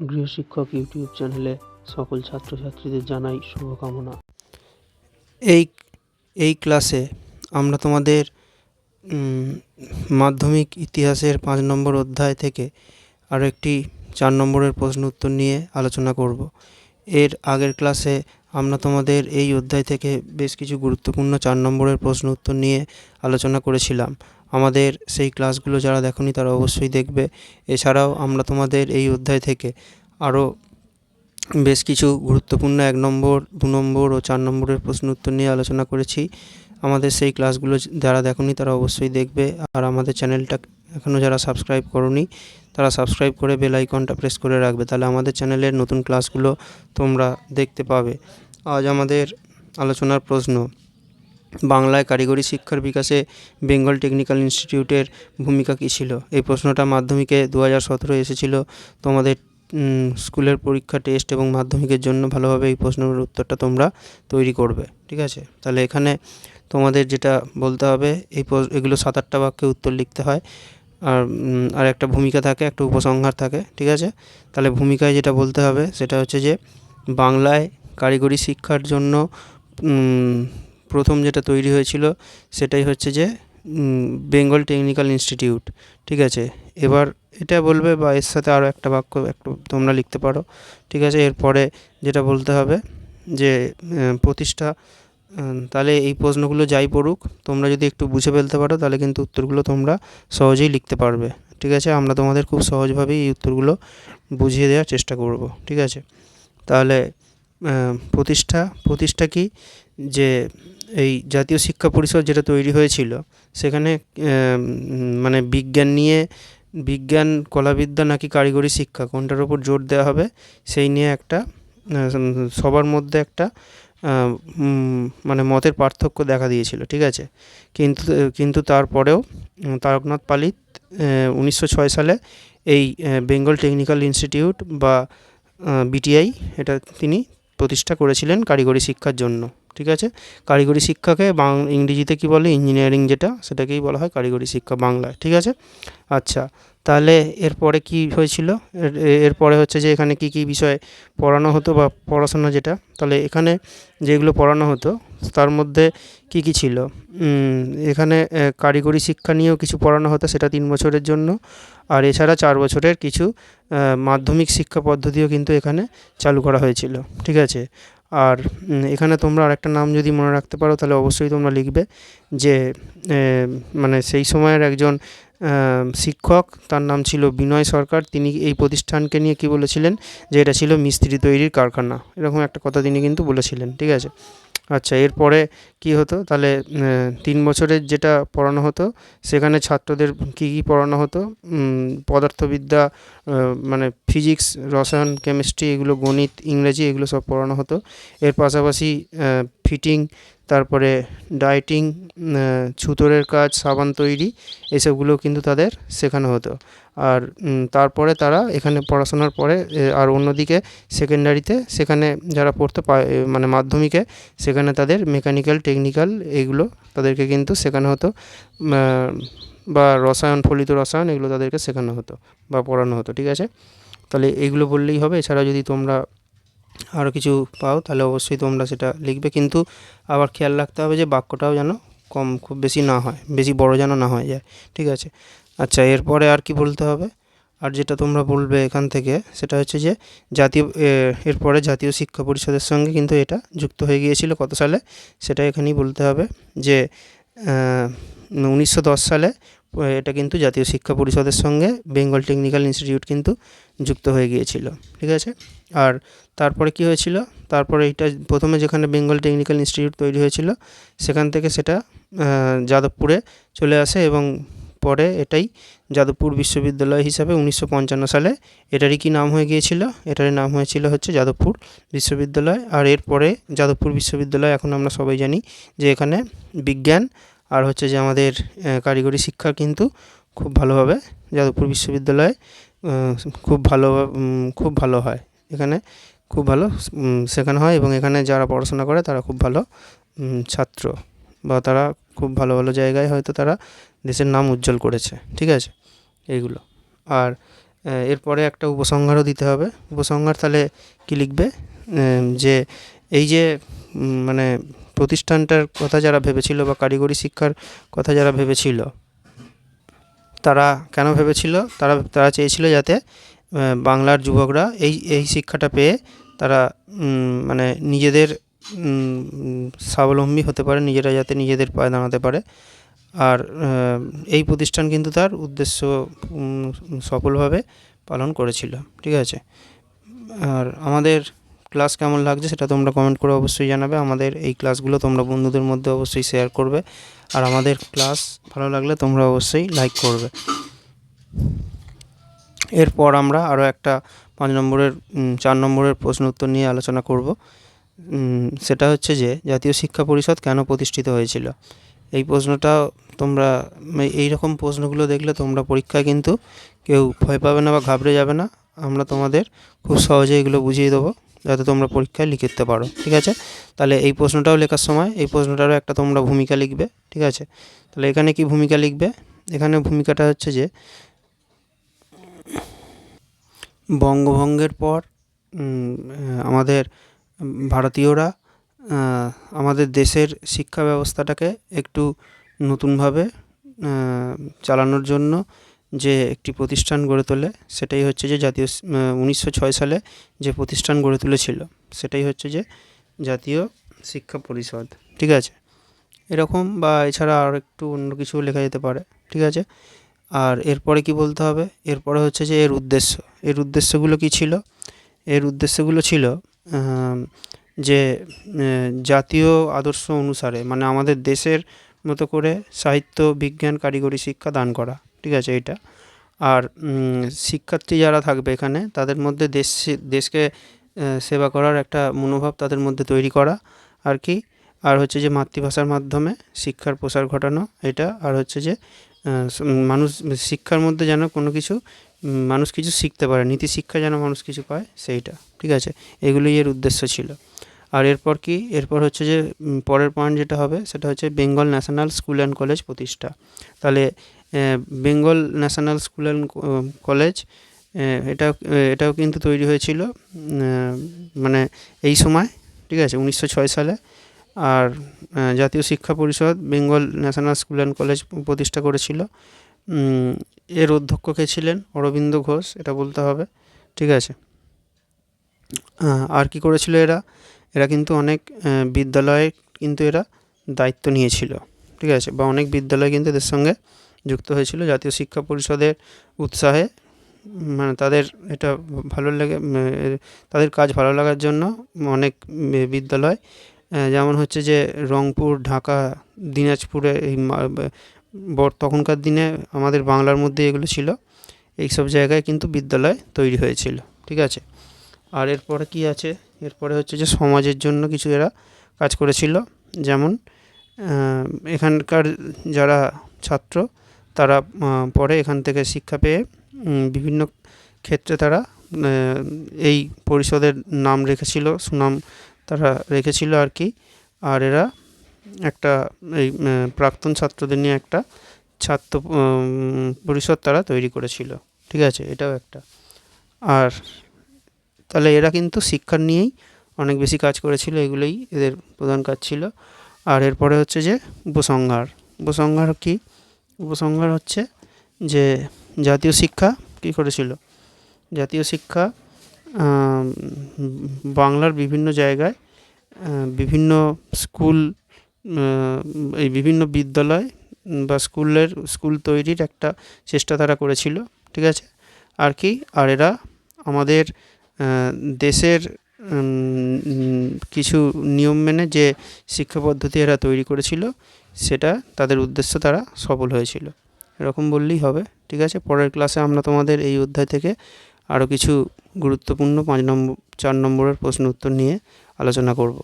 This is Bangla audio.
গৃহশিক্ষক ইউটিউব চ্যানেলে সকল ছাত্রছাত্রীদের জানাই শুভকামনা। এই এই ক্লাসে আমরা তোমাদের মাধ্যমিক ইতিহাসের পাঁচ নম্বর অধ্যায় থেকে আরও একটি চার নম্বরের প্রশ্ন উত্তর নিয়ে আলোচনা করব। এর আগের ক্লাসে আমরা তোমাদের এই অধ্যায় থেকে বেশ কিছু গুরুত্বপূর্ণ চার নম্বরের প্রশ্ন উত্তর নিয়ে আলোচনা করেছিলাম। আমাদের সেই ক্লাসগুলো যারা দেখনি তারা অবশ্যই দেখবে। এছাড়াও আমরা তোমাদের এই অধ্যায় থেকে আরও বেশ কিছু গুরুত্বপূর্ণ এক নম্বর, দু নম্বর ও চার নম্বরের প্রশ্ন উত্তর নিয়ে আলোচনা করেছি। আমাদের সেই ক্লাসগুলো যারা দেখনি তারা অবশ্যই দেখবে। আর আমাদের চ্যানেলটা এখনও যারা সাবস্ক্রাইব করনি, তারা সাবস্ক্রাইব করে বেল আইকনটা প্রেস করে রাখবে। তাহলে আমাদের চ্যানেলের নতুন ক্লাসগুলো তোমরা দেখতে পাবে। আজ আমাদের আলোচনার প্রশ্ন বাংলায় কারিগরি শিক্ষার বিকাশে বেঙ্গল টেকনিক্যাল ইনস্টিটিউটের ভূমিকা কী ছিল? এই প্রশ্নটা মাধ্যমিকে দু হাজার সতেরো এসেছিল। তোমাদের স্কুলের পরীক্ষা, টেস্ট এবং মাধ্যমিকের জন্য ভালোভাবে এই প্রশ্নের উত্তরটা তোমরা তৈরি করবে। ঠিক আছে? তাহলে এখানে তোমাদের যেটা বলতে হবে, এই এগুলো সাত আটটা বাক্যে উত্তর লিখতে হয়। আর আর একটা ভূমিকা থাকে, একটা উপসংহার থাকে। ঠিক আছে? তাহলে ভূমিকায় যেটা বলতে হবে, সেটা হচ্ছে যে, বাংলায় কারিগরি শিক্ষার জন্য প্রথম যেটা তৈরি হয়েছিল সেটাই হচ্ছে যে বেঙ্গল টেকনিক্যাল ইনস্টিটিউট ঠিক আছে? এবার এটা বলবে বা এর সাথে আরও একটা বাক্য একটু তোমরা লিখতে পারো, ঠিক আছে? এরপরে যেটা বলতে হবে যে প্রতিষ্ঠা তাহলে এই প্রশ্নগুলো যাই পড়ুক, তোমরা যদি একটু বুঝে ফেলতে পারো, তাহলে কিন্তু উত্তরগুলো তোমরা সহজেই লিখতে পারবে, ঠিক আছে? আমরা তোমাদের খুব সহজভাবেই এই উত্তরগুলো বুঝিয়ে দেওয়ার চেষ্টা করব, ঠিক আছে? তাহলে প্রতিষ্ঠা প্রতিষ্ঠা কি? যে এই জাতীয় শিক্ষা পরিষদ যেটা তৈরি হয়েছিল, সেখানে মানে বিজ্ঞান নিয়ে, বিজ্ঞান, কলাবিদ্যা নাকি কারিগরি শিক্ষা, কোনটার ওপর জোর দেওয়া হবে, সেই নিয়ে একটা সবার মধ্যে একটা মানে মতের পার্থক্য দেখা দিয়েছিল, ঠিক আছে? কিন্তু কিন্তু তারপরেও তারকনাথ পালিত উনিশশো ছয় সালে এই বেঙ্গল টেকনিক্যাল ইনস্টিটিউট বা বিটিআই, এটা তিনি প্রতিষ্ঠা করেছিলেন কারিগরি শিক্ষার জন্য। ঠিক আছে? কারিগরি শিক্ষাকে বাং ইংরেজিতে কী বলে? ইঞ্জিনিয়ারিং যেটা, সেটাকেই বলা হয় কারিগরি শিক্ষা বাংলায়, ঠিক আছে? আচ্ছা তাহলে এরপরে কি হয়েছিল? এর- এরপরে হচ্ছে যে এখানে কি কি বিষয় পড়ানো হতো বা পড়াশোনা যেটা? তাহলে এখানে যেগুলো পড়ানো হতো, তার মধ্যে কি কি ছিল? এখানে কারিগরি শিক্ষা নিয়েও কিছু পড়ানো হতো, সেটা তিন বছরের জন্য। আর এছাড়া চার বছরের কিছু মাধ্যমিক শিক্ষা পদ্ধতিও কিন্তু এখানে চালু করা হয়েছিল, ঠিক আছে? আর এখানে তোমরা আরেকটা নাম যদি মনে রাখতে পারো, তাহলে অবশ্যই তোমরা লিখবে যে মানে সেই সময়ের একজন শিক্ষক, তার নাম ছিল বিনয় সরকার। তিনি এই প্রতিষ্ঠানকে নিয়ে কি বলেছিলেন? যে এটা ছিল মিস্ত্রি তৈরির কারখানা। এরকম একটা কথা তিনি কিন্তু বলেছিলেন, ঠিক আছে? আচ্ছা এরপরে কি হতো? তাহলে তিন বছরের যেটা পড়ানো হতো, সেখানে ছাত্রদের কি কি পড়ানো হতো? পদার্থবিদ্যা মানে ফিজিক্স, রসায়ন, কেমিস্ট্রি, এগুলো গণিত, ইংরেজি, এগুলো সব পড়ানো হতো। এর পাশাপাশি ফিটিং তারপরে ডাইটিং ছুতোরের কাজ, সাবান তৈরি, এসবগুলো কিন্তু তাদের শেখানো হতো। আর তারপরে তারা এখানে পড়াশোনার পরে আর অন্যদিকে সেকেন্ডারিতে সেখানে যারা পড়তো মানে মাধ্যমিকে, সেখানে তাদের মেকানিক্যাল, টেকনিক্যাল এগুলো তাদেরকে কিন্তু শেখানো হতো। বা রসায়ন, ফলিত রসায়ন এগুলো তাদেরকে শেখানো হতো বা পড়ানো হতো, ঠিক আছে? তাহলে এইগুলো বললেই হবে। এছাড়া যদি তোমরা আরও কিছু পাও, তাহলে অবশ্যই তোমরা সেটা লিখবে। কিন্তু আবার খেয়াল রাখতে হবে যে বাক্যটাও যেন কম, খুব বেশি না হয়, বেশি বড় যেন না হয়ে যায়। ঠিক আছে? আচ্ছা এরপরে আর কি বলতে হবে? আর যেটা তোমরা বলবে এখান থেকে, সেটা হচ্ছে যে জাতীয় এরপরে জাতীয় শিক্ষা পরিষদের সঙ্গে কিন্তু এটা যুক্ত হয়ে গিয়েছিল। কত সালে? সেটা এখানেই বলতে হবে যে উনিশশো দশ সালে এটা কিন্তু জাতীয় শিক্ষা পরিষদের সঙ্গে বেঙ্গল টেকনিক্যাল ইনস্টিটিউট কিন্তু যুক্ত হয়ে গিয়েছিল, ঠিক আছে? আর তারপরে কি হয়েছিল? তারপরে এটা প্রথমে যেখানে বেঙ্গল টেকনিক্যাল ইনস্টিটিউট তৈরি হয়েছিল, সেখান থেকে সেটা যাদবপুরে চলে আসে এবং পরে এটাই যাদবপুর বিশ্ববিদ্যালয় হিসাবে উনিশশো পঞ্চান্ন সালে এটারই কি নাম হয়ে গিয়েছিল? এটারই নাম হয়েছিল হচ্ছে যাদবপুর বিশ্ববিদ্যালয়। আর এরপরে যাদবপুর বিশ্ববিদ্যালয়, এখন আমরা সবাই জানি যে এখানে বিজ্ঞান আর হচ্ছে যে আমাদের কারিগরি শিক্ষা কিন্তু খুব ভালোভাবে যাদবপুর বিশ্ববিদ্যালয়ে খুব ভালো খুব ভালো হয়। এখানে খুব ভালো শেখানো হয় এবং এখানে যারা পড়াশোনা করে তারা খুব ভালো ছাত্র বা তারা খুব ভালো ভালো জায়গায় হয়তো তারা দেশের নাম উজ্জ্বল করেছে, ঠিক আছে? এইগুলো। আর এরপরে একটা উপসংহারও দিতে হবে। উপসংহার তাহলে কী লিখবে? যে এই যে মানে প্রতিষ্ঠানটার কথা যারা ভেবেছিল বা কারিগরি শিক্ষার কথা যারা ভেবেছিল, তারা কেন ভেবেছিল? তারা তারা চেয়েছিল যাতে বাংলার যুবকরা এই এই শিক্ষাটা পেয়ে তারা মানে নিজেদের স্বাবলম্বী হতে পারে, নিজেরা যাতে নিজেদের পায়ে দাঁড়াতে পারে। আর এই প্রতিষ্ঠান কিন্তু তার উদ্দেশ্য সফলভাবে পালন করেছিল। ঠিক আছে? আর আমাদের ক্লাস কেমন লাগছে সেটা তোমরা কমেন্ট করে অবশ্যই জানাবে। আমাদের এই ক্লাসগুলো তোমরা বন্ধুদের মধ্যে অবশ্যই শেয়ার করবে। আর আমাদের ক্লাস ভালো লাগলে তোমরা অবশ্যই লাইক করবে। এরপর আমরা আরও একটা পাঁচ নম্বরের চার নম্বরের প্রশ্ন উত্তর নিয়ে আলোচনা করব। সেটা হচ্ছে যে, জাতীয় শিক্ষা পরিষদ কেন প্রতিষ্ঠিত হয়েছিল? এই প্রশ্নটা তোমরা, এই রকম প্রশ্নগুলো দেখলে তোমরা পরীক্ষায় কিন্তু কেউ ভয় পাবে না বা ঘাবড়ে যাবে না। আমরা তোমাদের খুব সহজে এগুলো বুঝিয়ে দেবো। যাতে তোমরা পরীক্ষায় লিখতে পারো, ঠিক আছে? তাহলে এই প্রশ্নটাও লেখার সময়, এই প্রশ্নটারও একটা তোমরা ভূমিকা লিখবে, ঠিক আছে? তাহলে এখানে কি ভূমিকা লিখবে? এখানে ভূমিকাটা হচ্ছে যে, বঙ্গভঙ্গের পর আমাদের ভারতীয়রা আমাদের দেশের শিক্ষা ব্যবস্থাটাকে একটু নতুনভাবে চালানোর জন্য যে একটি প্রতিষ্ঠান গড়ে তোলে, সেটাই হচ্ছে যে জাতীয় উনিশশো ছয় সালে যে প্রতিষ্ঠান গড়ে তুলেছিল, সেটাই হচ্ছে যে জাতীয় শিক্ষা পরিষদ। ঠিক আছে? এরকম বা এছাড়া আর একটু অন্য কিছু লেখা যেতে পারে। ঠিক আছে? আর এরপরে কি বলতে হবে? এরপরে হচ্ছে যে এর উদ্দেশ্য। এর উদ্দেশ্যগুলো কি ছিল? এর উদ্দেশ্যগুলো ছিল যে জাতীয় আদর্শ অনুসারে মানে আমাদের দেশের মতো করে সাহিত্য, বিজ্ঞান, কারিগরি শিক্ষা দান করা। ঠিক আছে এটা আর শিক্ষার্থী যারা থাকবে এখানে, তাদের মধ্যে দেশ, দেশকে সেবা করার একটা মনোভাব তাদের মধ্যে তৈরি করা আর কি। আর হচ্ছে যে মাতৃভাষার মাধ্যমে শিক্ষার প্রসার ঘটানো এটা। আর হচ্ছে যে মানুষ, শিক্ষার মধ্যে যেন কোনো কিছু, মানুষ কিছু শিখতে পারে, নীতি শিক্ষা যেন মানুষ কিছু পায়, সেইটা, ঠিক আছে? এগুলোই এর উদ্দেশ্য ছিল। আর এরপর কি? এরপর হচ্ছে যে পরের পয়েন্ট যেটা হবে, সেটা হচ্ছে Bengal National School and College প্রতিষ্ঠা। তাহলে Bengal National School and College এটা এটাও কিন্তু তৈরি হয়েছিল মানে এই সময়, ঠিক আছে, উনিশশো ছয় সালে। আর Jatiya Shiksha Parishad Bengal National School and College প্রতিষ্ঠা করেছিল। এর অধ্যক্ষ কে ছিলেন? অরবিন্দ ঘোষ, এটা বলতে হবে, ঠিক আছে। আর কি করেছিল এরা? এরা কিন্তু অনেক বিদ্যালয়ে কিন্তু এরা দায়িত্ব নিয়েছিল, ঠিক আছে, বা অনেক বিদ্যালয় কিন্তু এদের সঙ্গে যুক্ত হয়েছিল জাতীয় শিক্ষা পরিষদের উৎসাহে। মানে তাদের এটা ভালো লাগে তাদের কাজ ভালো লাগার জন্য অনেক বিদ্যালয় যেমন হচ্ছে যে রংপুর, ঢাকা, দিনাজপুরে এই তখনকার দিনে আমাদের বাংলার মধ্যে এগুলো ছিল। এই সব জায়গায় কিন্তু বিদ্যালয় তৈরি হয়েছিল, ঠিক আছে? আর এরপরে কি আছে? এরপরে হচ্ছে যে সমাজের জন্য কিছু এরা কাজ করেছিল, যেমন এখানকার যারা ছাত্র তারা পরে এখান থেকে শিক্ষা পেয়ে বিভিন্ন ক্ষেত্রে তারা এই পরিষদের নাম রেখেছিল, সুনাম তারা রেখেছিল আর কি। আর এরা একটা এই প্রাক্তন ছাত্রদের নিয়ে একটা ছাত্র পরিষদ তারা তৈরি করেছিল। ঠিক আছে? এটাও একটা। আর তাহলে এরা কিন্তু শিক্ষার নিয়েই অনেক বেশি কাজ করেছিল, এগুলোই এদের প্রধান কাজ ছিল। আর এরপরে হচ্ছে যে উপসংহার। উপসংহার কি? উপসংহার হচ্ছে যে জাতীয় শিক্ষা কী করেছিল? জাতীয় শিক্ষা বাংলার বিভিন্ন জায়গায় বিভিন্ন স্কুল এই বিভিন্ন বিদ্যালয় বা স্কুলের, স্কুল তৈরির একটা চেষ্টা তারা করেছিল, ঠিক আছে? আর কি? আর এরা আমাদের দেশের কিছু নিয়ম মেনে যে শিক্ষা পদ্ধতি এরা তৈরি করেছিল সেটা তাদের উদ্দেশ্য তারা সফল হয়েছিল। এরকম বললেই হবে, ঠিক আছে? পরের ক্লাসে আমরা তোমাদের এই অধ্যায় থেকে আরও কিছু গুরুত্বপূর্ণ পাঁচ নম্বর, চার নম্বরের প্রশ্ন উত্তর নিয়ে আলোচনা করব।